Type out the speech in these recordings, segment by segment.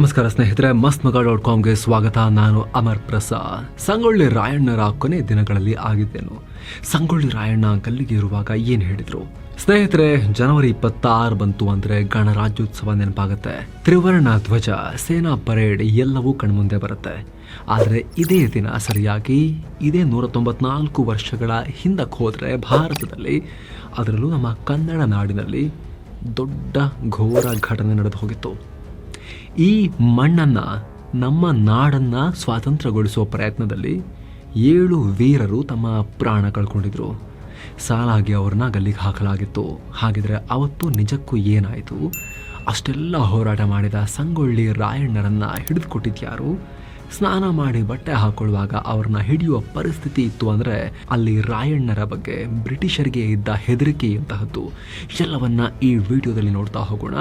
ನಮಸ್ಕಾರ ಸ್ನೇಹಿತರೆ ಮಸ್ತ್ ಮಗ ಡಾಟ್ ಕಾಮ್ಗೆ ಸ್ವಾಗತ. ನಾನು ಅಮರ್ ಪ್ರಸಾದ್. ಸಂಗೊಳ್ಳಿ ರಾಯಣ್ಣರ ಕೊನೆ ದಿನಗಳಲ್ಲಿ ಆಗಿದ್ದೇನು. ಸಂಗೊಳ್ಳಿ ರಾಯಣ್ಣ ಗಲ್ಲಿಗೆ ಇರುವಾಗ ಏನು ಹೇಳಿದ್ರು? ಸ್ನೇಹಿತರೆ, ಜನವರಿ ಇಪ್ಪತ್ತಾರು ಬಂತು ಅಂದ್ರೆ ಗಣರಾಜ್ಯೋತ್ಸವ ನೆನಪಾಗುತ್ತೆ. ತ್ರಿವರ್ಣ ಧ್ವಜ, ಸೇನಾ ಪರೇಡ್ ಎಲ್ಲವೂ ಕಣ್ಮುಂದೆ ಬರುತ್ತೆ. ಆದರೆ ಇದೇ ದಿನ ಸರಿಯಾಗಿ ಇದೇ ನೂರ ತೊಂಬತ್ನಾಲ್ಕು ವರ್ಷಗಳ ಹಿಂದಕ್ಕೆ ಹೋದರೆ ಭಾರತದಲ್ಲಿ, ಅದರಲ್ಲೂ ನಮ್ಮ ಕನ್ನಡ ನಾಡಿನಲ್ಲಿ ದೊಡ್ಡ ಘೋರ ಘಟನೆ ನಡೆದು ಹೋಗಿತ್ತು. ಈ ಮಣ್ಣನ್ನು, ನಮ್ಮ ನಾಡನ್ನು ಸ್ವಾತಂತ್ರ್ಯಗೊಳಿಸುವ ಪ್ರಯತ್ನದಲ್ಲಿ ಏಳು ವೀರರು ತಮ್ಮ ಪ್ರಾಣ ಕಳ್ಕೊಂಡಿದ್ರು. ಸಾಲಾಗಿ ಅವ್ರನ್ನ ಗಲ್ಲಿಗೆ ಹಾಕಲಾಗಿತ್ತು. ಹಾಗಿದ್ರೆ ಅವತ್ತು ನಿಜಕ್ಕೂ ಏನಾಯಿತು? ಅಷ್ಟೆಲ್ಲ ಹೋರಾಟ ಮಾಡಿದ ಸಂಗೊಳ್ಳಿ ರಾಯಣ್ಣರನ್ನ ಹಿಡಿದುಕೊಟ್ಟಿದ್ಯಾರು? ಸ್ನಾನ ಮಾಡಿ ಬಟ್ಟೆ ಹಾಕೊಳ್ಳುವಾಗ ಅವ್ರನ್ನ ಹಿಡಿಯುವ ಪರಿಸ್ಥಿತಿ ಇತ್ತು ಅಂದರೆ ಅಲ್ಲಿ ರಾಯಣ್ಣರ ಬಗ್ಗೆ ಬ್ರಿಟಿಷರಿಗೆ ಇದ್ದ ಹೆದರಿಕೆ ಇಂತಹದ್ದು. ಎಲ್ಲವನ್ನ ಈ ವಿಡಿಯೋದಲ್ಲಿ ನೋಡ್ತಾ ಹೋಗೋಣ.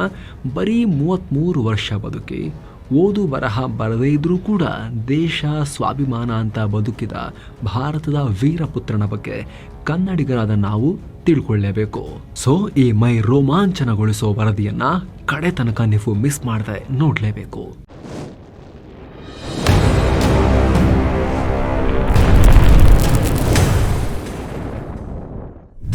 ಬರೀ ಮೂವತ್ತ್ಮೂರು ವರ್ಷ ಬದುಕಿ, ಓದು ಬರಹ ಬರದೇ ಇದ್ರೂ ಕೂಡ ದೇಶ ಸ್ವಾಭಿಮಾನ ಅಂತ ಬದುಕಿದ ಭಾರತದ ವೀರಪುತ್ರನ ಬಗ್ಗೆ ಕನ್ನಡಿಗರಾದ ನಾವು ತಿಳ್ಕೊಳ್ಳೇಬೇಕು. ಸೊ ಈ ಮೈ ರೋಮಾಂಚನಗೊಳಿಸೋ ವರದಿಯನ್ನ ಕಡೆ ತನಕ ನೀವು ಮಿಸ್ ಮಾಡದೆ ನೋಡಲೇಬೇಕು.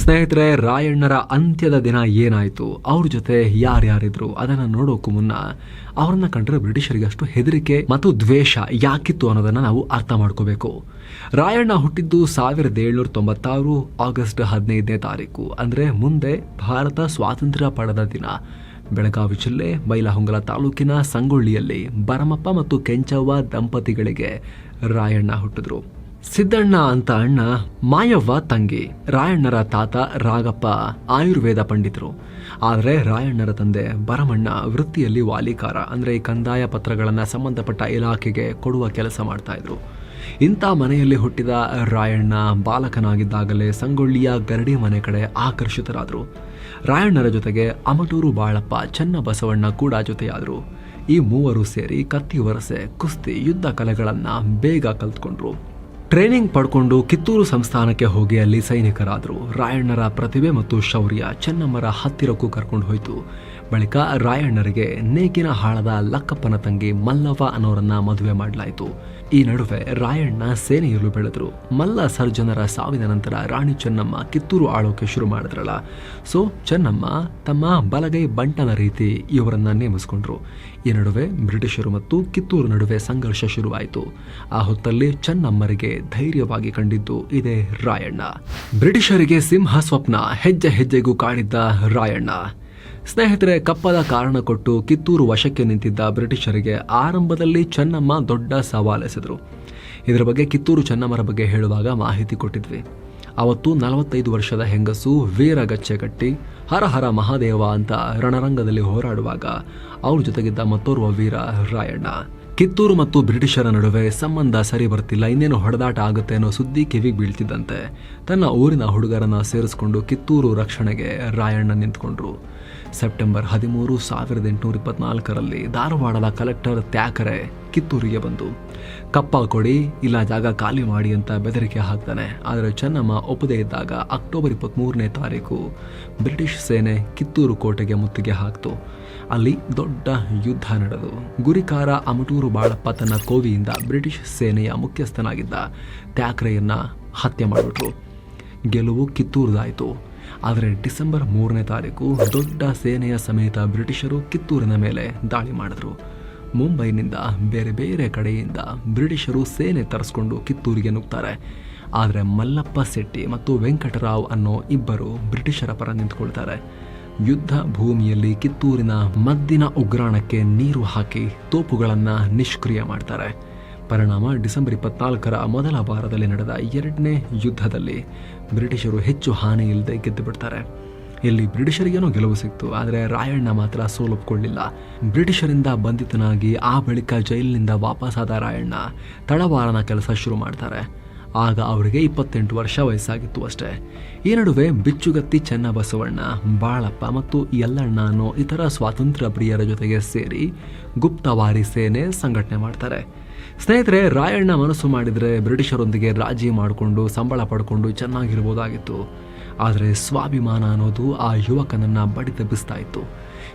ಸ್ನೇಹಿತರೆ, ರಾಯಣ್ಣರ ಅಂತ್ಯದ ದಿನ ಏನಾಯಿತು? ಅವ್ರ ಜೊತೆ ಯಾರ್ಯಾರಿದ್ರು? ಅದನ್ನ ನೋಡೋಕ್ಕೂ ಮುನ್ನ ಅವ್ರನ್ನ ಕಂಡ್ರೆ ಬ್ರಿಟಿಷರಿಗೆ ಅಷ್ಟು ಹೆದರಿಕೆ ಮತ್ತು ದ್ವೇಷ ಯಾಕಿತ್ತು ಅನ್ನೋದನ್ನ ನಾವು ಅರ್ಥ ಮಾಡ್ಕೋಬೇಕು. ರಾಯಣ್ಣ ಹುಟ್ಟಿದ್ದು ಸಾವಿರದ ಏಳ್ನೂರ ತೊಂಬತ್ತಾರು ಆಗಸ್ಟ್ ಹದಿನೈದನೇ ತಾರೀಕು, ಅಂದ್ರೆ ಮುಂದೆ ಭಾರತ ಸ್ವಾತಂತ್ರ್ಯ ಪಡೆದ ದಿನ. ಬೆಳಗಾವಿ ಜಿಲ್ಲೆ, ಬೈಲಹೊಂಗಲ ತಾಲೂಕಿನ ಸಂಗೊಳ್ಳಿಯಲ್ಲಿ ಬರಮಪ್ಪ ಮತ್ತು ಕೆಂಚವ್ವ ದಂಪತಿಗಳಿಗೆ ರಾಯಣ್ಣ ಹುಟ್ಟಿದ್ರು. ಸಿದ್ದಣ್ಣ ಅಂತ ಅಣ್ಣ ಮಾಯವ್ವ ತಂಗಿ, ರಾಯಣ್ಣರ ತಾತ ರಾಗಪ್ಪ ಆಯುರ್ವೇದ ಪಂಡಿತರು. ಆದರೆ ರಾಯಣ್ಣರ ತಂದೆ ಬರಮಣ್ಣ ವೃತ್ತಿಯಲ್ಲಿ ವಾಲಿಕಾರ, ಅಂದರೆ ಈ ಕಂದಾಯ ಪತ್ರಗಳನ್ನು ಸಂಬಂಧಪಟ್ಟ ಇಲಾಖೆಗೆ ಕೊಡುವ ಕೆಲಸ ಮಾಡ್ತಾಯಿದ್ರು ಇಂಥ ಮನೆಯಲ್ಲಿ ಹುಟ್ಟಿದ ರಾಯಣ್ಣ ಬಾಲಕನಾಗಿದ್ದಾಗಲೇ ಸಂಗೊಳ್ಳಿಯ ಗರಡಿ ಮನೆ ಕಡೆ ಆಕರ್ಷಿತರಾದರು. ರಾಯಣ್ಣರ ಜೊತೆಗೆ ಅಮಟೂರು ಬಾಳಪ್ಪ ಚೆನ್ನ ಬಸವಣ್ಣ ಕೂಡ ಜೊತೆಯಾದರು. ಈ ಮೂವರು ಸೇರಿ ಕತ್ತಿ ವರಸೆ ಕುಸ್ತಿ, ಯುದ್ಧ ಕಲೆಗಳನ್ನು ಬೇಗ ಕಲ್ತ್ಕೊಂಡ್ರು. ಟ್ರೈನಿಂಗ್ ಪಡ್ಕೊಂಡು ಕಿತ್ತೂರು ಸಂಸ್ಥಾನಕ್ಕೆ ಹೋಗಿ ಅಲ್ಲಿ ಸೈನಿಕರಾದರು. ರಾಯಣ್ಣರ ಪ್ರತಿಭೆ ಮತ್ತು ಶೌರ್ಯ ಚೆನ್ನಮ್ಮರ ಹತ್ತಿರಕ್ಕೂ ಕರ್ಕೊಂಡು ಹೋಯಿತು. ಬಳಿಕ ರಾಯಣ್ಣರಿಗೆ ನೇಗಿನ ಹಾಳದ ಲಕ್ಕಪ್ಪನ ತಂಗಿ ಮಲ್ಲವ್ವ ಅನ್ನೋರನ್ನ ಮದುವೆ ಮಾಡಲಾಯಿತು. ಈ ನಡುವೆ ರಾಯಣ್ಣ ಸೇನೆಯಲ್ಲೂ ಬೆಳೆದ್ರು. ಮಲ್ಲ ಸರ್ಜನರ ಸಾವಿನ ನಂತರ ರಾಣಿ ಚೆನ್ನಮ್ಮ ಕಿತ್ತೂರು ಆಳೋಕೆ ಶುರು ಮಾಡಿದ್ರಲ್ಲ. ಸೊ, ಚೆನ್ನಮ್ಮ ತಮ್ಮ ಬಲಗೈ ಬಂಟನ ರೀತಿ ಇವರನ್ನ ನೇಮಿಸಿಕೊಂಡ್ರು. ಈ ನಡುವೆ ಬ್ರಿಟಿಷರು ಮತ್ತು ಕಿತ್ತೂರು ನಡುವೆ ಸಂಘರ್ಷ ಶುರುವಾಯಿತು. ಆ ಹೊತ್ತಲ್ಲಿ ಚೆನ್ನಮ್ಮರಿಗೆ ಧೈರ್ಯವಾಗಿ ಕಂಡಿದ್ದು ಇದೇ ರಾಯಣ್ಣ. ಬ್ರಿಟಿಷರಿಗೆ ಸಿಂಹ ಸ್ವಪ್ನ ಹೆಜ್ಜೆ ಹೆಜ್ಜೆಗೂ ಕಾಣಿದ್ದ ರಾಯಣ್ಣ. ಸ್ನೇಹಿತರೆ ಕಪ್ಪದ ಕಾರಣ ಕೊಟ್ಟು ಕಿತ್ತೂರು ವಶಕ್ಕೆ ನಿಂತಿದ್ದ ಬ್ರಿಟಿಷರಿಗೆ ಆರಂಭದಲ್ಲಿ ಚೆನ್ನಮ್ಮ ದೊಡ್ಡ ಸವಾಲೆಸೆದರು ಇದರ ಬಗ್ಗೆ ಕಿತ್ತೂರು ಚೆನ್ನಮ್ಮರ ಬಗ್ಗೆ ಹೇಳುವಾಗ ಮಾಹಿತಿ ಕೊಟ್ಟಿದ್ವಿ. ಅವತ್ತು ನಲವತ್ತೈದು ವರ್ಷದ ಹೆಂಗಸು ವೀರಗಚ್ಚೆ ಕಟ್ಟಿ, ಹರ ಹರ ಮಹಾದೇವ ಅಂತ ರಣರಂಗದಲ್ಲಿ ಹೋರಾಡುವಾಗ ಅವ್ರ ಜೊತೆಗಿದ್ದ ಮತ್ತೋರ್ವ ವೀರ ರಾಯಣ್ಣ. ಕಿತ್ತೂರು ಮತ್ತು ಬ್ರಿಟಿಷರ ನಡುವೆ ಸಂಬಂಧ ಸರಿ ಬರ್ತಿಲ್ಲ, ಇನ್ನೇನು ಹೊಡೆದಾಟ ಆಗುತ್ತೆ ಅನ್ನೋ ಸುದ್ದಿ ಕಿವಿಗೆ ಬೀಳ್ತಿದ್ದಂತೆ. ತನ್ನ ಊರಿನ ಹುಡುಗರನ್ನ ಸೇರಿಸಿಕೊಂಡು ಕಿತ್ತೂರು ರಕ್ಷಣೆಗೆ ರಾಯಣ್ಣ ನಿಂತ್ಕೊಂಡ್ರು. ಸೆಪ್ಟೆಂಬರ್ ಹದಿಮೂರು ಸಾವಿರದ ಎಂಟುನೂರ ಇಪ್ಪತ್ನಾಲ್ಕರಲ್ಲಿ ಧಾರವಾಡದ ಕಲೆಕ್ಟರ್ ತ್ಯಾಕರೆ ಕಿತ್ತೂರಿಗೆ ಬಂದು, ಕಪ್ಪ ಕೊಡಿ, ಇಲ್ಲ ಜಾಗ ಖಾಲಿ ಮಾಡಿ ಅಂತ ಬೆದರಿಕೆ ಹಾಕ್ತಾನೆ. ಆದರೆ ಚೆನ್ನಮ್ಮ ಒಪ್ಪದೇ ಇದ್ದಾಗ ಅಕ್ಟೋಬರ್ ಇಪ್ಪತ್ತ್ಮೂರನೇ ತಾರೀಕು ಬ್ರಿಟಿಷ್ ಸೇನೆ ಕಿತ್ತೂರು ಕೋಟೆಗೆ ಮುತ್ತಿಗೆ ಹಾಕ್ತು. ಅಲ್ಲಿ ದೊಡ್ಡ ಯುದ್ಧ ನಡೆದು, ಗುರಿಕಾರ ಅಮಟೂರು ಬಾಳಪ್ಪ ತನ್ನ ಕೋವಿಯಿಂದ ಬ್ರಿಟಿಷ್ ಸೇನೆಯ ಮುಖ್ಯಸ್ಥನಾಗಿದ್ದ ತ್ಯಾಕ್ರೆಯನ್ನ ಹತ್ಯೆ ಮಾಡಿಬಿಟ್ರು. ಗೆಲುವು ಕಿತ್ತೂರದಾಯಿತು. ಆದರೆ ಡಿಸೆಂಬರ್ ಮೂರನೇ ತಾರೀಕು ದೊಡ್ಡ ಸೇನೆಯ ಸಮೇತ ಬ್ರಿಟಿಷರು ಕಿತ್ತೂರಿನ ಮೇಲೆ ದಾಳಿ ಮಾಡಿದ್ರು. ಮುಂಬೈನಿಂದ ಬೇರೆ ಬೇರೆ ಕಡೆಯಿಂದ ಬ್ರಿಟಿಷರು ಸೇನೆ ತರಿಸ್ಕೊಂಡು ಕಿತ್ತೂರಿಗೆ ನುಗ್ತಾರೆ. ಆದರೆ ಮಲ್ಲಪ್ಪ ಶೆಟ್ಟಿ ಮತ್ತು ವೆಂಕಟರಾವ್ ಅನ್ನೋ ಇಬ್ಬರು ಬ್ರಿಟಿಷರ ಪರ ನಿಂತ್ಕೊಳ್ತಾರೆ. ಯುದ್ಧ ಭೂಮಿಯಲ್ಲಿ ಕಿತ್ತೂರಿನ ಮದ್ದಿನ ಉಗ್ರಾಣಕ್ಕೆ ನೀರು ಹಾಕಿ ತೋಪುಗಳನ್ನು ನಿಷ್ಕ್ರಿಯ ಮಾಡ್ತಾರೆ. ಪರಿಣಾಮ ಡಿಸೆಂಬರ್ ಇಪ್ಪತ್ನಾಲ್ಕರ ಮೊದಲ ವಾರದಲ್ಲಿ ನಡೆದ ಎರಡನೇ ಯುದ್ಧದಲ್ಲಿ ಬ್ರಿಟಿಷರು ಹೆಚ್ಚು ಹಾನಿ ಇಲ್ಲದೆ ಗೆದ್ದು ಬಿಡ್ತಾರೆ ಇಲ್ಲಿ ಬ್ರಿಟಿಷರಿಗೇನೋ ಗೆಲುವು ಸಿಕ್ತು, ಆದರೆ ರಾಯಣ್ಣ ಮಾತ್ರ ಸೋಲೊಪ್ಕೊಳ್ಳಿಲ್ಲ. ಬ್ರಿಟಿಷರಿಂದ ಬಂಧಿತನಾಗಿ ಆ ಬಳಿಕ ಜೈಲಿನಿಂದ ವಾಪಸ್ಸಾದ ರಾಯಣ್ಣ ತಳವಾರನ ಕೆಲಸ ಶುರು ಮಾಡ್ತಾರೆ. ಆಗ ಅವರಿಗೆ ಇಪ್ಪತ್ತೆಂಟು ವರ್ಷ ವಯಸ್ಸಾಗಿತ್ತು ಅಷ್ಟೇ. ಈ ನಡುವೆ ಬಿಚ್ಚುಗತ್ತಿ ಚೆನ್ನಬಸವಣ್ಣ, ಬಾಳಪ್ಪ ಮತ್ತು ಯಲ್ಲಣ್ಣ ಅನ್ನೋ ಇತರ ಸ್ವಾತಂತ್ರ್ಯ ಪ್ರಿಯರ ಜೊತೆಗೆ ಸೇರಿ ಗುಪ್ತವಾರಿ ಸೇನೆ ಸಂಘಟನೆ ಮಾಡ್ತಾರೆ. ಸ್ನೇಹಿತರೆ, ರಾಯಣ್ಣ ಮನಸ್ಸು ಮಾಡಿದರೆ ಬ್ರಿಟಿಷರೊಂದಿಗೆ ರಾಜಿ ಮಾಡಿಕೊಂಡು ಸಂಬಳ ಪಡ್ಕೊಂಡು ಚೆನ್ನಾಗಿರ್ಬೋದಾಗಿತ್ತು. ಆದರೆ ಸ್ವಾಭಿಮಾನ ಅನ್ನೋದು ಆ ಯುವಕನನ್ನ ಬಡಿದೆಬ್ಬಿಸ್ತಾ ಇತ್ತು.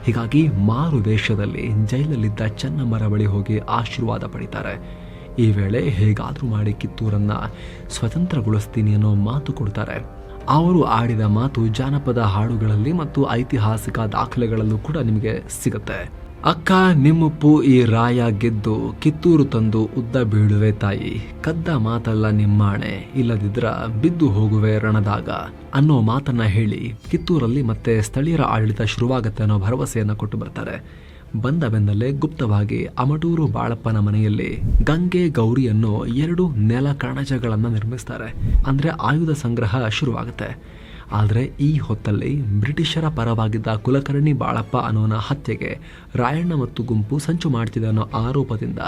ಹೀಗಾಗಿ ಮಾರು ದೇಶದಲ್ಲಿ ಜೈಲಲ್ಲಿದ್ದ ಚೆನ್ನಮ್ಮರ ಬಳಿ ಹೋಗಿ ಆಶೀರ್ವಾದ ಪಡಿತಾರೆ. ಈ ವೇಳೆ ಹೇಗಾದರೂ ಮಾಡಿ ಕಿತ್ತೂರನ್ನು ಸ್ವತಂತ್ರಗೊಳಿಸ್ತೀನಿ ಅನ್ನೋ ಮಾತು ಕೊಡ್ತಾರೆ. ಅವರು ಆಡಿದ ಮಾತು ಜಾನಪದ ಹಾಡುಗಳಲ್ಲಿ ಮತ್ತು ಐತಿಹಾಸಿಕ ದಾಖಲೆಗಳಲ್ಲೂ ಕೂಡ ನಿಮಗೆ ಸಿಗುತ್ತೆ. ಅಕ್ಕ ನಿಮ್ಮಪ್ಪು ಈ ರಾಯ ಗೆದ್ದು ಕಿತ್ತೂರು ತಂದು ಉದ್ದ ಬೀಳುವೆ ತಾಯಿ. ಕದ್ದ ಮಾತಲ್ಲ ನಿಮ್ಮಾಣೆ, ಇಲ್ಲದಿದ್ರ ಬಿದ್ದು ಹೋಗುವೆ ರಣದಾಗ. ಅನ್ನೋ ಮಾತನ್ನ ಹೇಳಿ ಕಿತ್ತೂರಲ್ಲಿ ಮತ್ತೆ ಸ್ಥಳೀಯರ ಆಡಳಿತ ಶುರುವಾಗತ್ತೆ ಅನ್ನೋ ಭರವಸೆಯನ್ನು ಕೊಟ್ಟು ಬರ್ತಾರೆ. ಬಂದ ಬೆನ್ನಲ್ಲೇ ಗುಪ್ತವಾಗಿ ಅಮಟೂರು ಬಾಳಪ್ಪನ ಮನೆಯಲ್ಲಿ ಗಂಗೆ ಗೌರಿ ಎರಡು ನೆಲ ಕಣಜಗಳನ್ನ ನಿರ್ಮಿಸ್ತಾರೆ. ಅಂದ್ರೆ ಆಯುಧ ಸಂಗ್ರಹ ಶುರುವಾಗುತ್ತೆ. ಆದರೆ ಈ ಹೊತ್ತಲ್ಲಿ ಬ್ರಿಟಿಷರ ಪರವಾಗಿದ್ದ ಕುಲಕರ್ಣಿ ಬಾಳಪ್ಪ ಅನ್ನೋನ ಹತ್ಯೆಗೆ ರಾಯಣ್ಣ ಮತ್ತು ಗುಂಪು ಸಂಚು ಮಾಡ್ತಿದೆ ಅನ್ನೋ ಆರೋಪದಿಂದ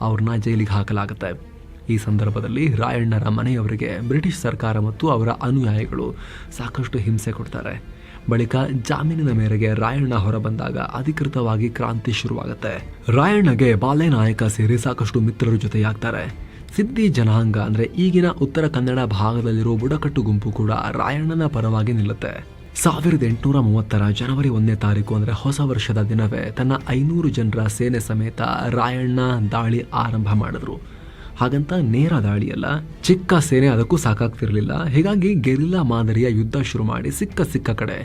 ಅವ್ರನ್ನ ಜೈಲಿಗೆ ಹಾಕಲಾಗುತ್ತೆ. ಈ ಸಂದರ್ಭದಲ್ಲಿ ರಾಯಣ್ಣರ ಮನೆಯವರಿಗೆ ಬ್ರಿಟಿಷ್ ಸರ್ಕಾರ ಮತ್ತು ಅವರ ಅನುಯಾಯಿಗಳು ಸಾಕಷ್ಟು ಹಿಂಸೆ ಕೊಡ್ತಾರೆ. ಬಳಿಕ ಜಾಮೀನಿನ ಮೇರೆಗೆ ರಾಯಣ್ಣ ಹೊರಬಂದಾಗ ಅಧಿಕೃತವಾಗಿ ಕ್ರಾಂತಿ ಶುರುವಾಗುತ್ತೆ. ರಾಯಣ್ಣಗೆ ಬಾಲೆ ನಾಯಕ ಸೇರಿ ಸಾಕಷ್ಟು ಮಿತ್ರರು ಜೊತೆಯಾಗ್ತಾರೆ. ಸಿದ್ದಿ ಜನಾಂಗ ಅಂದ್ರೆ ಈಗಿನ ಉತ್ತರ ಕನ್ನಡ ಭಾಗದಲ್ಲಿರುವ ಬುಡಕಟ್ಟು ಗುಂಪು ಕೂಡ ರಾಯಣ್ಣನ ಪರವಾಗಿ ನಿಲ್ಲುತ್ತೆ. ಸಾವಿರದ ಎಂಟುನೂರ ಮೂವತ್ತರ ಜನವರಿ ಒಂದನೇ ತಾರೀಕು ಅಂದ್ರೆ ಹೊಸ ವರ್ಷದ ದಿನವೇ ತನ್ನ ಐನೂರು ಜನರ ಸೇನೆ ಸಮೇತ ರಾಯಣ್ಣ ದಾಳಿ ಆರಂಭ ಮಾಡಿದ್ರು. ಹಾಗಂತ ನೇರ ದಾಳಿಯಲ್ಲ, ಚಿಕ್ಕ ಸೇನೆ ಅದಕ್ಕೂ ಸಾಕಾಗ್ತಿರಲಿಲ್ಲ. ಹೀಗಾಗಿ ಗೆರಿಲ್ಲಾ ಮಾದರಿಯ ಯುದ್ಧ ಶುರು ಮಾಡಿ ಸಿಕ್ಕ ಸಿಕ್ಕ ಕಡೆ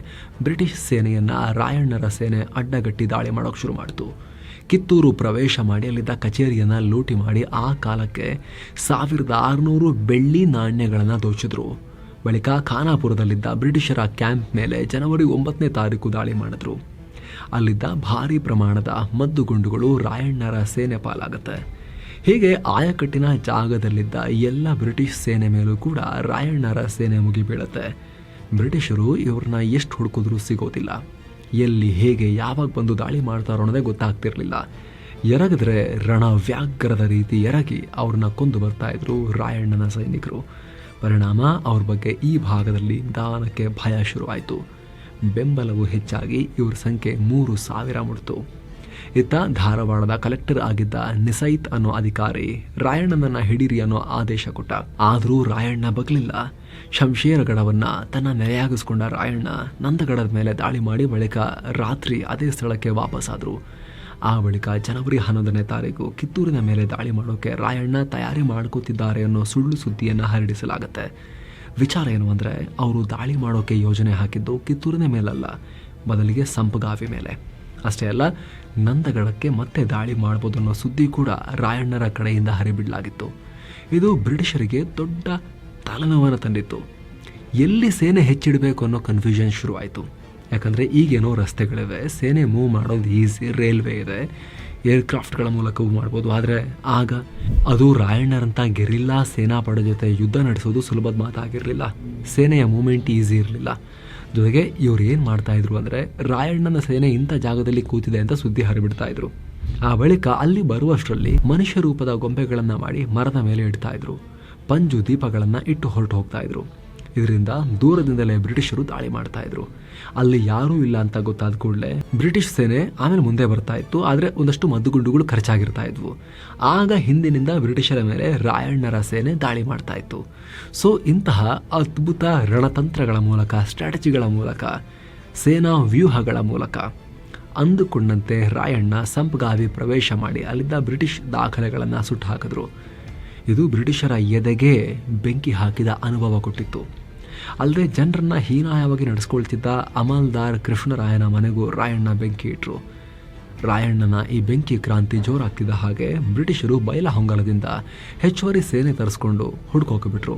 ಬ್ರಿಟಿಷ್ ಸೇನೆಯನ್ನ ರಾಯಣ್ಣರ ಸೇನೆ ಅಡ್ಡಗಟ್ಟಿ ದಾಳಿ ಮಾಡೋಕೆ ಶುರು ಮಾಡಿತು. ಕಿತ್ತೂರು ಪ್ರವೇಶ ಮಾಡಿ ಅಲ್ಲಿದ್ದ ಕಚೇರಿಯನ್ನ ಲೂಟಿ ಮಾಡಿ ಆ ಕಾಲಕ್ಕೆ ಸಾವಿರದ ಆರುನೂರು ಬೆಳ್ಳಿ ನಾಣ್ಯಗಳನ್ನು ದೋಚಿದ್ರು. ಬಳಿಕ ಖಾನಾಪುರದಲ್ಲಿದ್ದ ಬ್ರಿಟಿಷರ ಕ್ಯಾಂಪ್ ಮೇಲೆ ಜನವರಿ ಒಂಬತ್ತನೇ ತಾರೀಕು ದಾಳಿ ಮಾಡಿದ್ರು. ಅಲ್ಲಿದ್ದ ಭಾರಿ ಪ್ರಮಾಣದ ಮದ್ದುಗುಂಡುಗಳು ರಾಯಣ್ಣರ ಸೇನೆ ಪಾಲಾಗುತ್ತೆ. ಹೀಗೆ ಆಯಕಟ್ಟಿನ ಜಾಗದಲ್ಲಿದ್ದ ಎಲ್ಲ ಬ್ರಿಟಿಷ್ ಸೇನೆ ಮೇಲೂ ಕೂಡ ರಾಯಣ್ಣರ ಸೇನೆ ಮುಗಿಬೀಳುತ್ತೆ ಬ್ರಿಟಿಷರು ಇವ್ರನ್ನ ಎಷ್ಟು ಹುಡುಕಿದ್ರೂ ಸಿಗೋದಿಲ್ಲ. ಎಲ್ಲಿ ಹೇಗೆ ಯಾವಾಗ ಬಂದು ದಾಳಿ ಮಾಡ್ತಾರೋ ಅನ್ನೋದೇ ಗೊತ್ತಾಗ್ತಿರಲಿಲ್ಲ. ಎರಗಿದ್ರೆ ರಣ ವ್ಯಾಘ್ರದ ರೀತಿ ಎರಗಿ ಅವ್ರನ್ನ ಕೊಂದು ಬರ್ತಾ ಇದ್ರು ರಾಯಣ್ಣನ ಸೈನಿಕರು. ಪರಿಣಾಮ ಅವ್ರ ಬಗ್ಗೆ ಈ ಭಾಗದಲ್ಲಿ ದಾನಕ್ಕೆ ಭಯ ಶುರುವಾಯಿತು. ಬೆಂಬಲವು ಹೆಚ್ಚಾಗಿ ಇವ್ರ ಸಂಖ್ಯೆ ಮೂರು ಸಾವಿರ ಮುಡ್ತು ಇತ್ತ ಧಾರವಾಡದ ಕಲೆಕ್ಟರ್ ಆಗಿದ್ದ ನಿಸೈತ್ ಅನ್ನೋ ಅಧಿಕಾರಿ ರಾಯಣ್ಣನನ್ನ ಹಿಡೀರಿ ಅನ್ನೋ ಆದೇಶ ಕೊಟ್ಟ. ಆದರೂ ರಾಯಣ್ಣ ಬಗ್ಲಿಲ್ಲ. ಶಂಶೇರಗಢವನ್ನ ತನ್ನ ನೆಲೆಯಾಗಿಸ್ಕೊಂಡ ರಾಯಣ್ಣ ನಂದಗಡದ ಮೇಲೆ ದಾಳಿ ಮಾಡಿ ಬಳಿಕ ರಾತ್ರಿ ಅದೇ ಸ್ಥಳಕ್ಕೆ ವಾಪಸ್ಸಾದರು ಆ ಬಳಿಕ ಜನವರಿ ಹನ್ನೊಂದನೇ ತಾರೀಕು ಕಿತ್ತೂರಿನ ಮೇಲೆ ದಾಳಿ ಮಾಡೋಕೆ ರಾಯಣ್ಣ ತಯಾರಿ ಮಾಡ್ಕೋತಿದ್ದಾರೆ ಅನ್ನೋ ಸುಳ್ಳು ಸುದ್ದಿಯನ್ನು ಹರಡಿಸಲಾಗುತ್ತೆ. ವಿಚಾರ ಏನು ಅಂದರೆ, ಅವರು ದಾಳಿ ಮಾಡೋಕೆ ಯೋಜನೆ ಹಾಕಿದ್ದು ಕಿತ್ತೂರಿನ ಮೇಲಲ್ಲ, ಬದಲಿಗೆ ಸಂಪಗಾವಿ ಮೇಲೆ. ಅಷ್ಟೇ ಅಲ್ಲ ನಂದಗಡಕ್ಕೆ ಮತ್ತೆ ದಾಳಿ ಮಾಡ್ಬೋದು ಅನ್ನೋ ಸುದ್ದಿ ಕೂಡ ರಾಯಣ್ಣರ ಕಡೆಯಿಂದ ಹರಿಬಿಡಲಾಗಿತ್ತು. ಇದು ಬ್ರಿಟಿಷರಿಗೆ ದೊಡ್ಡ ತಲೆನೋವನ್ನು ತಂದಿತ್ತು. ಎಲ್ಲಿ ಸೇನೆ ಹೆಚ್ಚಿಡಬೇಕು ಅನ್ನೋ ಕನ್ಫ್ಯೂಷನ್ ಶುರುವಾಯಿತು. ಯಾಕಂದರೆ ಈಗೇನೋ ರಸ್ತೆಗಳಿವೆ, ಸೇನೆ ಮೂವ್ ಮಾಡೋದು ಈಸಿ ರೈಲ್ವೆ ಇದೆ ಏರ್ಕ್ರಾಫ್ಟ್ಗಳ ಮೂಲಕವೂ ಮಾಡ್ಬೋದು. ಆದರೆ ಆಗ ಅದು ರಾಯಣ್ಣರಂಥ ಗೆರಿಲ್ಲಾ ಸೇನಾಪಡೆ ಜೊತೆ ಯುದ್ಧ ನಡೆಸೋದು ಸುಲಭದ ಮಾತಾಗಿರಲಿಲ್ಲ. ಸೇನೆಯ ಮೂಮೆಂಟ್ ಈಸಿ ಇರಲಿಲ್ಲ. ಜೊತೆಗೆ ಇವ್ರು ಏನು ಮಾಡ್ತಾಯಿದ್ರು ಅಂದರೆ ರಾಯಣ್ಣನ ಸೇನೆ ಇಂಥ ಜಾಗದಲ್ಲಿ ಕೂತಿದೆ ಅಂತ ಸುದ್ದಿ ಹರಿಬಿಡ್ತಾ ಇದ್ರು. ಆ ಬಳಿಕ ಅಲ್ಲಿ ಬರುವಷ್ಟರಲ್ಲಿ ಮನುಷ್ಯ ರೂಪದ ಗೊಂಬೆಗಳನ್ನು ಮಾಡಿ ಮರದ ಮೇಲೆ ಇಡ್ತಾ ಇದ್ರು. ಪಂಜು ದೀಪಗಳನ್ನು ಇಟ್ಟು ಹೊರಟು ಹೋಗ್ತಾ ಇದ್ರು. ಇದರಿಂದ ದೂರದಿಂದಲೇ ಬ್ರಿಟಿಷರು ದಾಳಿ ಮಾಡ್ತಾ ಇದ್ರು. ಅಲ್ಲಿ ಯಾರೂ ಇಲ್ಲ ಅಂತ ಗೊತ್ತಾದ ಕೂಡಲೇ ಬ್ರಿಟಿಷ್ ಸೇನೆ ಆಮೇಲೆ ಮುಂದೆ ಬರ್ತಾ ಇತ್ತು, ಆದರೆ ಒಂದಷ್ಟು ಮದ್ದುಗುಂಡುಗಳು ಖರ್ಚಾಗಿರ್ತಾ ಇದ್ವು. ಆಗ ಹಿಂದಿನಿಂದ ಬ್ರಿಟಿಷರ ಮೇಲೆ ರಾಯಣ್ಣರ ಸೇನೆ ದಾಳಿ ಮಾಡ್ತಾ ಇತ್ತು. ಸೊ ಇಂತಹ ಅದ್ಭುತ ರಣತಂತ್ರಗಳ ಮೂಲಕ ಸ್ಟ್ರಾಟಜಿಗಳ ಮೂಲಕ, ಸೇನಾ ವ್ಯೂಹಗಳ ಮೂಲಕ ಅಂದುಕೊಂಡಂತೆ ರಾಯಣ್ಣ ಸಂಪ್ಗಾವಿ ಪ್ರವೇಶ ಮಾಡಿ ಅಲ್ಲಿದ್ದ ಬ್ರಿಟಿಷ್ ದಾಖಲೆಗಳನ್ನು ಸುಟ್ಟು ಹಾಕಿದ್ರು. ಇದು ಬ್ರಿಟಿಷರ ಎದೆಗೆ ಬೆಂಕಿ ಹಾಕಿದ ಅನುಭವ ಕೊಟ್ಟಿತ್ತು. ಅಲ್ಲದೆ ಜನರನ್ನು ಹೀನಾಯವಾಗಿ ನಡೆಸ್ಕೊಳ್ತಿದ್ದ ಅಮಲ್ದಾರ್ ಕೃಷ್ಣರಾಯನ ಮನೆಗೂ ರಾಯಣ್ಣ ಬೆಂಕಿ ಇಟ್ಟರು ರಾಯಣ್ಣನ ಈ ಬೆಂಕಿ ಕ್ರಾಂತಿ ಜೋರಾಗ್ತಿದ್ದ ಹಾಗೆ ಬ್ರಿಟಿಷರು ಬಯಲ ಹೊಂಗಲದಿಂದ ಹೆಚ್ಚುವರಿ ಸೇನೆ ತರಿಸ್ಕೊಂಡು ಹುಡ್ಕೋಕೆ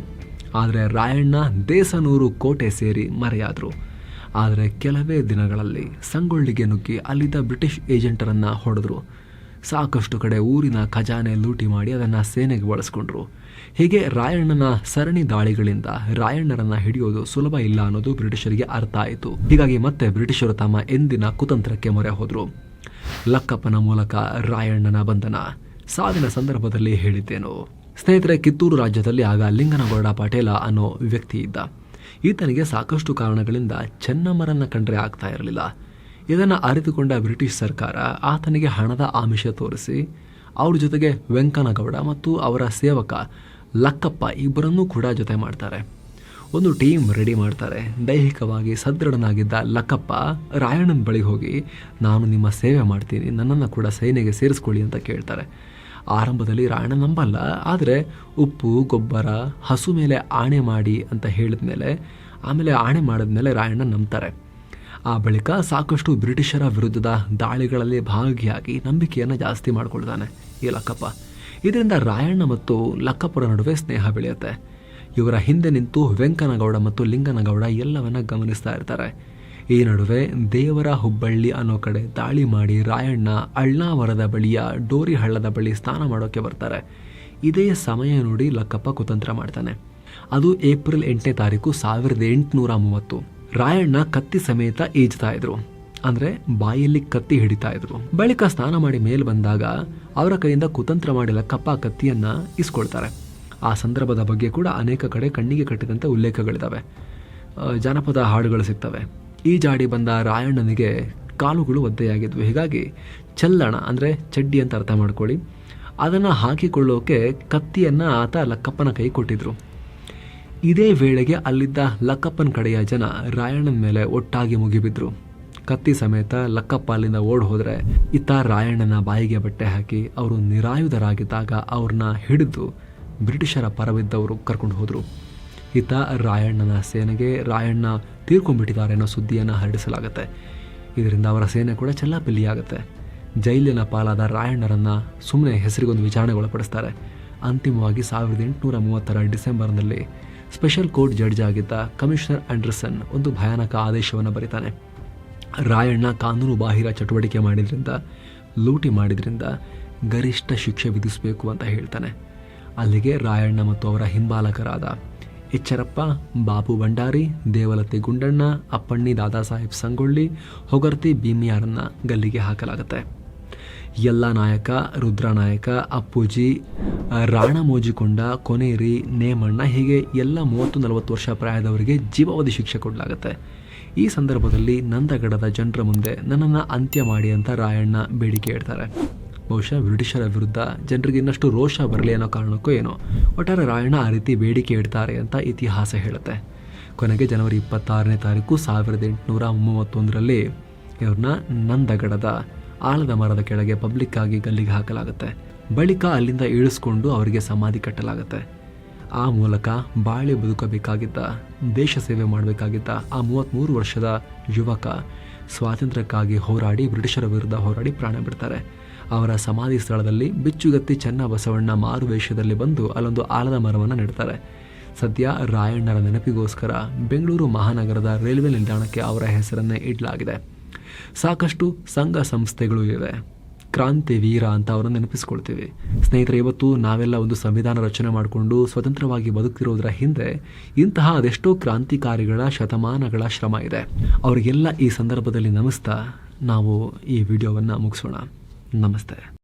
ಆದರೆ ರಾಯಣ್ಣ ದೇಸನೂರು ಕೋಟೆ ಸೇರಿ ಮರೆಯಾದರು. ಆದರೆ ಕೆಲವೇ ದಿನಗಳಲ್ಲಿ ಸಂಗೊಳ್ಳಿಗೆ ನುಗ್ಗಿ ಅಲ್ಲಿದ್ದ ಬ್ರಿಟಿಷ್ ಏಜೆಂಟರನ್ನು ಹೊಡೆದ್ರು. ಸಾಕಷ್ಟು ಕಡೆ ಊರಿನ ಖಜಾನೆ ಲೂಟಿ ಮಾಡಿ ಅದನ್ನು ಸೇನೆಗೆ ಬಳಸ್ಕೊಂಡ್ರು. ಹೀಗೆ ರಾಯಣ್ಣನ ಸರಣಿ ದಾಳಿಗಳಿಂದ ರಾಯಣ್ಣರನ್ನ ಹಿಡಿಯೋದು ಸುಲಭ ಇಲ್ಲ ಅನ್ನೋದು ಬ್ರಿಟಿಷರಿಗೆ ಅರ್ಥ ಆಯಿತು. ಹೀಗಾಗಿ ಮತ್ತೆ ಬ್ರಿಟಿಷರು ತಮ್ಮ ಎಂದಿನ ಕುತಂತ್ರಕ್ಕೆ ಮೊರೆ ಹೋದರು. ಲಕ್ಕಪ್ಪನ ಮೂಲಕ ರಾಯಣ್ಣನ ಬಂಧನ. ಸಾವಿನ ಸಂದರ್ಭದಲ್ಲಿ ಹೇಳಿದ್ದೇನು. ಸ್ನೇಹಿತರೆ, ಕಿತ್ತೂರು ರಾಜ್ಯದಲ್ಲಿ ಆಗ ಲಿಂಗನಗೌಡ ಪಟೇಲ ಅನ್ನೋ ವ್ಯಕ್ತಿ ಇದ್ದ. ಈತನಿಗೆ ಸಾಕಷ್ಟು ಕಾರಣಗಳಿಂದ ಚೆನ್ನಮ್ಮರನ್ನ ಕಂಡ್ರೆ ಆಗ್ತಾ ಇರಲಿಲ್ಲ. ಇದನ್ನು ಅರಿತುಕೊಂಡ ಬ್ರಿಟಿಷ್ ಸರ್ಕಾರ ಆತನಿಗೆ ಹಣದ ಆಮಿಷ ತೋರಿಸಿ, ಅವ್ರ ಜೊತೆಗೆ ವೆಂಕನಗೌಡ ಮತ್ತು ಅವರ ಸೇವಕ ಲಕ್ಕಪ್ಪ ಇಬ್ಬರನ್ನೂ ಕೂಡ ಜೊತೆ ಮಾಡ್ತಾರೆ. ಒಂದು ಟೀಮ್ ರೆಡಿ ಮಾಡ್ತಾರೆ. ದೈಹಿಕವಾಗಿ ಸದೃಢನಾಗಿದ್ದ ಲಕ್ಕಪ್ಪ, ರಾಯಣ್ಣನ ಬಳಿ ಹೋಗಿ, ನಾನು ನಿಮ್ಮ ಸೇವೆ ಮಾಡ್ತೀನಿ, ನನ್ನನ್ನು ಕೂಡ ಸೇನೆಗೆ ಸೇರಿಸ್ಕೊಳ್ಳಿ ಅಂತ ಕೇಳ್ತಾರೆ. ಆರಂಭದಲ್ಲಿ ರಾಯಣ್ಣ ನಂಬಲ್ಲ, ಆದರೆ ಉಪ್ಪು, ಗೊಬ್ಬರ, ಹಸು ಮೇಲೆ ಆಣೆ ಮಾಡಿ ಅಂತ ಹೇಳಿದ ಮೇಲೆ ಆಮೇಲೆ ಆಣೆ ಮಾಡಿದ್ಮೇಲೆ ರಾಯಣ್ಣ ನಂಬ್ತಾರೆ. ಆ ಬಳಿಕ ಸಾಕಷ್ಟು ಬ್ರಿಟಿಷರ ವಿರುದ್ಧದ ದಾಳಿಗಳಲ್ಲಿ ಭಾಗಿಯಾಗಿ ನಂಬಿಕೆಯನ್ನು ಜಾಸ್ತಿ ಮಾಡಿಕೊಳ್ತಾನೆ ಈ ಲಕ್ಕಪ್ಪ. ಇದರಿಂದ ರಾಯಣ್ಣ ಮತ್ತು ಲಕ್ಕಪ್ಪರ ನಡುವೆ ಸ್ನೇಹ ಬೆಳೆಯುತ್ತೆ. ಇವರ ಹಿಂದೆ ನಿಂತು ವೆಂಕನಗೌಡ ಮತ್ತು ಲಿಂಗನಗೌಡ ಎಲ್ಲವನ್ನ ಗಮನಿಸ್ತಾ ಇರ್ತಾರೆ. ಈ ನಡುವೆ ದೇವರ ಹುಬ್ಬಳ್ಳಿ ಅನ್ನೋ ಕಡೆ ದಾಳಿ ಮಾಡಿ ರಾಯಣ್ಣ ಅಳ್ನಾವರದ ಬಳಿಯ ಡೋರಿ ಹಳ್ಳದ ಬಳಿ ಸ್ನಾನ ಮಾಡೋಕೆ ಬರ್ತಾರೆ. ಇದೇ ಸಮಯ ನೋಡಿ ಲಕ್ಕಪ್ಪ ಕುತಂತ್ರ ಮಾಡ್ತಾನೆ. ಅದು ಏಪ್ರಿಲ್ ಎಂಟನೇ ತಾರೀಕು ಸಾವಿರದ ಎಂಟುನೂರ ಮೂವತ್ತು. ರಾಯಣ್ಣ ಕತ್ತಿ ಸಮೇತ ಈಜ್ತಾ ಇದ್ರು. ಅಂದ್ರೆ ಬಾಯಲ್ಲಿ ಕತ್ತಿ ಹಿಡಿತಾ ಇದ್ರು. ಬಳಿಕ ಸ್ನಾನ ಮಾಡಿ ಮೇಲ್ ಬಂದಾಗ ಅವರ ಕೈಯಿಂದ ಕುತಂತ್ರ ಮಾಡಿ ಲಕ್ಕಪ್ಪ ಆ ಕತ್ತಿಯನ್ನ ಇಸ್ಕೊಳ್ತಾರೆ. ಆ ಸಂದರ್ಭದ ಬಗ್ಗೆ ಕೂಡ ಅನೇಕ ಕಡೆ ಕಣ್ಣಿಗೆ ಕಟ್ಟಿದಂತೆ ಉಲ್ಲೇಖಗಳಿದ್ದಾವೆ ಜನಪದ ಹಾಡುಗಳು ಸಿಗ್ತವೆ. ಜಾಡಿ ಬಂದ ರಾಯಣ್ಣನಿಗೆ ಕಾಲುಗಳು ಒದ್ದೆಯಾಗಿದ್ವು. ಹೀಗಾಗಿ ಚಲ್ಲಣ ಅಂದರೆ ಚಡ್ಡಿ ಅಂತ ಅರ್ಥ ಮಾಡ್ಕೊಳ್ಳಿ. ಅದನ್ನು ಹಾಕಿಕೊಳ್ಳೋಕೆ ಕತ್ತಿಯನ್ನು ಆತ ಲಕ್ಕಪ್ಪನ ಕೈ ಕೊಟ್ಟಿದ್ರು. ಇದೇ ವೇಳೆಗೆ ಅಲ್ಲಿದ್ದ ಲಕ್ಕಪ್ಪನ ಕಡೆಯ ಜನ ರಾಯಣ್ಣನ ಮೇಲೆ ಒಟ್ಟಾಗಿ ಮುಗಿಬಿದ್ರು. ಕತ್ತಿ ಸಮೇತ ಲಕ್ಕಪ್ಪ ಅಲ್ಲಿಂದ ಓಡ್ ಹೋದ್ರೆ ಇತ್ತ ರಾಯಣ್ಣನ ಬಾಯಿಗೆ ಬಟ್ಟೆ ಹಾಕಿ ಅವರು ನಿರಾಯುಧರಾಗಿದ್ದಾಗ ಅವ್ರನ್ನ ಹಿಡಿದು ಬ್ರಿಟಿಷರ ಪರವಿದ್ದವರು ಕರ್ಕೊಂಡು ಹೋದರು. ಇತ್ತ ರಾಯಣ್ಣನ ಸೇನೆಗೆ ರಾಯಣ್ಣ ತೀರ್ಕೊಂಡ್ಬಿಟ್ಟಿದ್ದಾರೆ ಅನ್ನೋ ಸುದ್ದಿಯನ್ನು ಹರಡಿಸಲಾಗುತ್ತೆ. ಇದರಿಂದ ಅವರ ಸೇನೆ ಕೂಡ ಚೆಲ್ಲಾಪಿಲ್ಲಿಯಾಗುತ್ತೆ. ಜೈಲಿನ ಪಾಲಾದ ರಾಯಣ್ಣರನ್ನ ಸುಮ್ಮನೆ ಹೆಸರಿಗೊಂದು ವಿಚಾರಣೆಗೊಳಪಡಿಸ್ತಾರೆ. ಅಂತಿಮವಾಗಿ ಸಾವಿರದ ಎಂಟುನೂರ ಮೂವತ್ತರ ಡಿಸೆಂಬರ್ನಲ್ಲಿ ಸ್ಪೆಷಲ್ ಕೋರ್ಟ್ ಜಡ್ಜ್ ಆಗಿದ್ದ ಕಮಿಷನರ್ ಆಂಡರ್ಸನ್ ಒಂದು ಭಯಾನಕ ಆದೇಶವನ್ನು ಬರೀತಾನೆ. ರಾಯಣ್ಣ ಕಾನೂನು ಬಾಹಿರ ಚಟುವಟಿಕೆ ಮಾಡಿದ್ರಿಂದ, ಲೂಟಿ ಮಾಡಿದ್ರಿಂದ ಗರಿಷ್ಠ ಶಿಕ್ಷೆ ವಿಧಿಸಬೇಕು ಅಂತ ಹೇಳ್ತಾನೆ. ಅಲ್ಲಿಗೆ ರಾಯಣ್ಣ ಮತ್ತು ಅವರ ಹಿಂಬಾಲಕರಾದ ಎಚ್ಚರಪ್ಪ, ಬಾಪು ಭಂಡಾರಿ, ದೇವಲತೆ ಗುಂಡಣ್ಣ, ಅಪ್ಪಣ್ಣಿ ದಾದಾ ಸಾಹೇಬ್ ಸಂಗೊಳ್ಳಿ, ಹೊಗರ್ತಿ ಭೀಮಿಯಾರನ್ನ ಗಲ್ಲಿಗೆ ಹಾಕಲಾಗುತ್ತೆ. ಎಲ್ಲ ನಾಯಕ ರುದ್ರನಾಯಕ ಅಪ್ಪುಜಿ ರಾಣ ಮೋಜಿಕೊಂಡ, ಕೊನೇರಿ, ನೇಮಣ್ಣ ಹೀಗೆ ಎಲ್ಲ ಮೂವತ್ತು ನಲವತ್ತು ವರ್ಷ ಪ್ರಾಯದವರಿಗೆ ಜೀವಾವಧಿ ಶಿಕ್ಷೆ ಕೊಡಲಾಗುತ್ತೆ. ಈ ಸಂದರ್ಭದಲ್ಲಿ ನಂದಗಡದ ಜನರ ಮುಂದೆ ನನ್ನನ್ನು ಅಂತ್ಯ ಮಾಡಿ ಅಂತ ರಾಯಣ್ಣ ಬೇಡಿಕೆ ಇಡ್ತಾರೆ ಬಹುಶಃ ಬ್ರಿಟಿಷರ ವಿರುದ್ಧ ಜನರಿಗೆ ಇನ್ನಷ್ಟು ರೋಷ ಬರಲಿ ಅನ್ನೋ ಕಾರಣಕ್ಕೂ ಏನೋ, ಒಟ್ಟಾರೆ ರಾಯಣ್ಣ ಆ ರೀತಿ ಬೇಡಿಕೆ ಇಡ್ತಾರೆ ಅಂತ ಇತಿಹಾಸ ಹೇಳುತ್ತೆ. ಕೊನೆಗೆ ಜನವರಿ ಇಪ್ಪತ್ತಾರನೇ ತಾರೀಕು ಸಾವಿರದ ಎಂಟುನೂರ ಮೂವತ್ತೊಂದರಲ್ಲಿ ಇವ್ರನ್ನ ನಂದಗಡದ ಆಲದ ಮರದ ಕೆಳಗೆ ಪಬ್ಲಿಕ್ ಆಗಿ ಗಲ್ಲಿಗೆ ಹಾಕಲಾಗುತ್ತೆ. ಬಳಿಕ ಅಲ್ಲಿಂದ ಇಳಿಸ್ಕೊಂಡು ಅವರಿಗೆ ಸಮಾಧಿ ಕಟ್ಟಲಾಗುತ್ತೆ. ಆ ಮೂಲಕ ಬಾಳೆ ಬದುಕಬೇಕಾಗಿದ್ದ, ದೇಶ ಸೇವೆ ಮಾಡಬೇಕಾಗಿದ್ದ ಆ ಮೂವತ್ತ್ಮೂರು ವರ್ಷದ ಯುವಕ ಸ್ವಾತಂತ್ರ್ಯಕ್ಕಾಗಿ ಹೋರಾಡಿ ಬ್ರಿಟಿಷರ ವಿರುದ್ಧ ಹೋರಾಡಿ ಪ್ರಾಣ ಬಿಡ್ತಾರೆ. ಅವರ ಸಮಾಧಿ ಸ್ಥಳದಲ್ಲಿ ಬಿಚ್ಚುಗತ್ತಿ ಚೆನ್ನ ಬಸವಣ್ಣ ಮಾರು ವೇಷದಲ್ಲಿ ಬಂದು ಅಲ್ಲೊಂದು ಆಲದ ಮರವನ್ನು ನೆಡ್ತಾರೆ. ಸದ್ಯ ರಾಯಣ್ಣರ ನೆನಪಿಗೋಸ್ಕರ ಬೆಂಗಳೂರು ಮಹಾನಗರದ ರೈಲ್ವೆ ನಿಲ್ದಾಣಕ್ಕೆ ಅವರ ಹೆಸರನ್ನೇ ಇಡಲಾಗಿದೆ. ಸಾಕಷ್ಟು ಸಂಘ ಸಂಸ್ಥೆಗಳು ಇವೆ. ಕ್ರಾಂತಿ ವೀರ ಅಂತ ಅವರನ್ನು ನೆನಪಿಸ್ಕೊಳ್ತೀವಿ. ಸ್ನೇಹಿತರೆ, ಇವತ್ತು ನಾವೆಲ್ಲ ಒಂದು ಸಂವಿಧಾನ ರಚನೆ ಮಾಡಿಕೊಂಡು ಸ್ವತಂತ್ರವಾಗಿ ಬದುಕ್ತಿರೋದ್ರ ಹಿಂದೆ ಇಂತಹ ಅದೆಷ್ಟೋ ಕ್ರಾಂತಿಕಾರಿಗಳ ಶತಮಾನಗಳ ಶ್ರಮ ಇದೆ. ಅವರಿಗೆಲ್ಲ ಈ ಸಂದರ್ಭದಲ್ಲಿ ನಮಿಸ್ತಾ, ನಾವು ಈ ವಿಡಿಯೋವನ್ನು ಮುಗಿಸೋಣ. ನಮಸ್ತೆ.